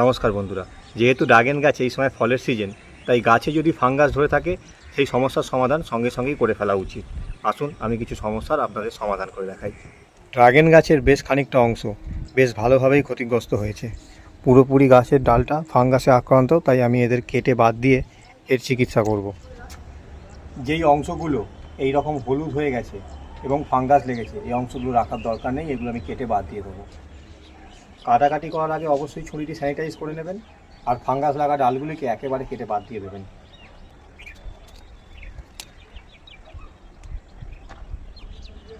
নমস্কার বন্ধুরা। যেহেতু ড্রাগন গাছ এই সময় ফলের সিজন তাই গাছে যদি ফাঙ্গাস ধরে থাকে, সেই সমস্যার সমাধান সঙ্গে সঙ্গেই করে ফেলা উচিত। আসুন, আমি কিছু সমস্যার আপনাদের সমাধান করে দেখাই। ড্রাগন গাছের বেশ খানিকটা অংশ বেশ ভালোভাবেই ক্ষতিগ্রস্ত হয়েছে। পুরোপুরি গাছের ডালটা ফাঙ্গাসে আক্রান্ত, তাই আমি এদের কেটে বাদ দিয়ে এর চিকিৎসা করব। যেই অংশগুলো এই রকম হলুদ হয়ে গেছে এবং ফাঙ্গাস লেগেছে, এই অংশগুলো রাখার দরকার নেই, এগুলো আমি কেটে বাদ দিয়ে দেবো। কাটাকাটি করার আগে অবশ্যই ছুরিটি স্যানিটাইজ করে নেবেন আর ফাঙ্গাস লাগা ডালগুলিকে একেবারে কেটে বাদ দিয়ে দেবেন।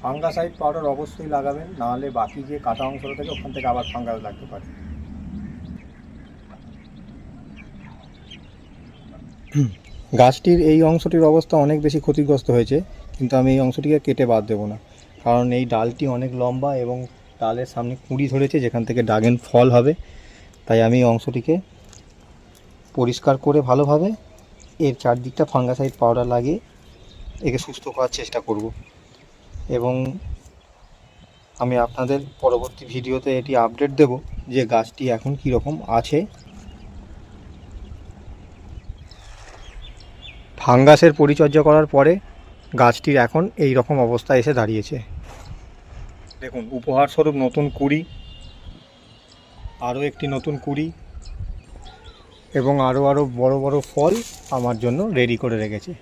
ফাঙ্গাসাইড পাউডার অবশ্যই লাগাবেন, নাহলে বাকি যে কাটা অংশটা থাকে ওখান থেকে আবার ফাঙ্গাস লাগতে পারে। গাছটির এই অংশটির অবস্থা অনেক বেশি ক্ষতিগ্রস্ত হয়েছে, কিন্তু আমি এই অংশটিকে কেটে বাদ দেবো না, কারণ এই ডালটি অনেক লম্বা এবং ডালের সামনে কুঁড়ি ধরেছে, যেখান থেকে ড্রাগন ফল হবে। তাই আমি অংশটিকে পরিষ্কার করে ভালোভাবে এর চারদিকটা ফাঙ্গাসাইড পাউডার লাগিয়ে একে সুস্থ করার চেষ্টা করব। এবং আমি আপনাদের পরবর্তী ভিডিওতে এটি আপডেট দেব যে গাছটি এখন কীরকম আছে। ফাঙ্গাসের পরিচর্যা করার পরে গাছটির এখন এই রকম অবস্থায় এসে দাঁড়িয়েছে। দেখুন, উপহার স্বরূপ নতুন কুড়ি, আরও একটি নতুন কুড়ি, এবং আরও আরও বড় বড় ফল আমার জন্য রেডি করে রেখেছে।